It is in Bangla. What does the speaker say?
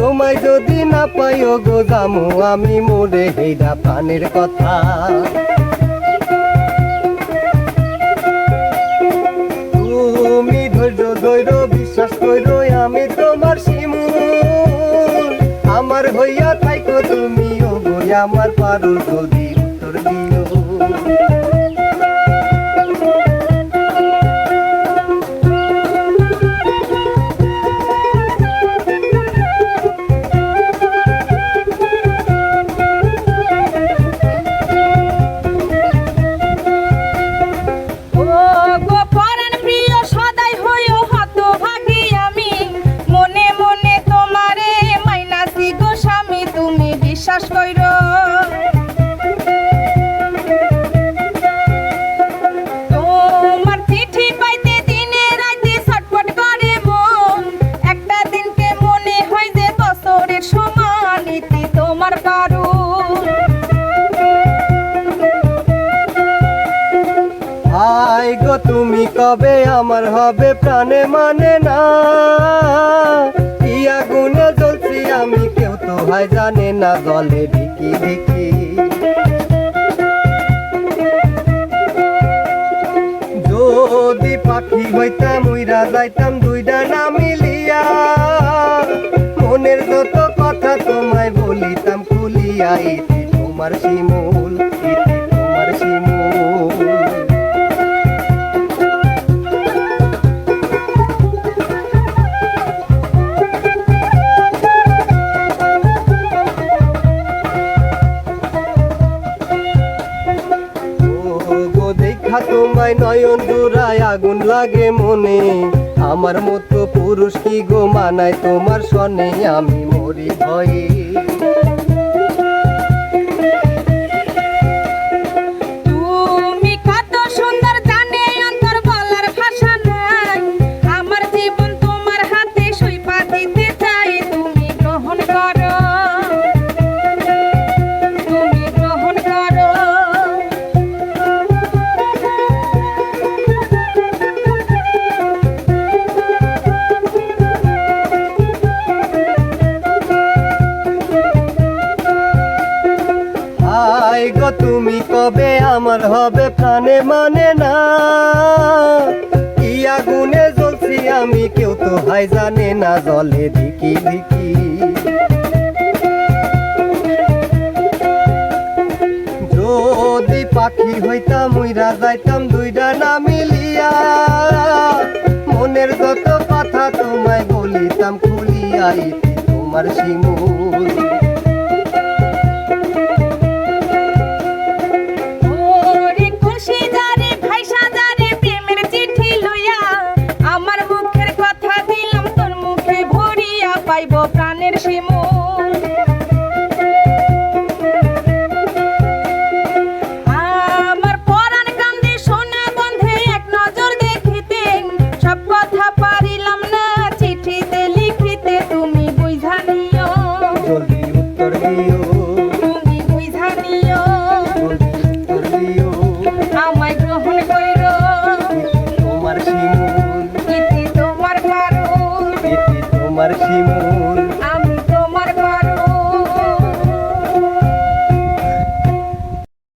তোমায় যদি না পাইও গো জামু, আমি মোরে হেইরা প্রাণের কথা। তুমি ধৈর্য ধৈর্য, বিশ্বাস করো, আমি তোমার শিমুল। আমার হইয়া থাইকো তুমিও গই আমার পারো যদি উত্তর দিও। আই গো তুমি কবে আমার হবে প্রাণে মানে না? হয় জানে না দলে ঢিকি ঢিকি যদি পাখি হইতাম, উইরা যাইতাম দুইটা না মিলিয়া। মনের যত কথা তোমায় বলিতাম, খুলিয়া ইতি তোমার শিমুল। তোমায় নয়ন জোড়ায় আগুন লাগে মনে। আমার মতো পুরুষ কি গো মানায় তোমার সনে আমি মরি ভয়ে? আমার হবে প্রাণে মানে না। ইয়া আগুনে জ্বলছি আমি, কেউ তো হাই জানে না জলে দিকি দিকি যদি পাখি হইতাম, উইরা যাইতাম দুইটা না মিলিয়া। মনের যত কথা তোমায় বলিতাম, খুলিয়া ইতি তোমার শিমুল। পাইব প্রাণের শিমুল। আমার পরাণ কান্দে সোনা বন্ধে এক নজর দেখিতে। সব কথা পারিলাম না চিঠিতে লিখিতে। তুমি বুঝা নিও। উত্তর দিও। তুমি বুঝা নিও। জলদি উত্তর দিও। আমায় গ্রহণ কইরো তোমার ইতি তোমার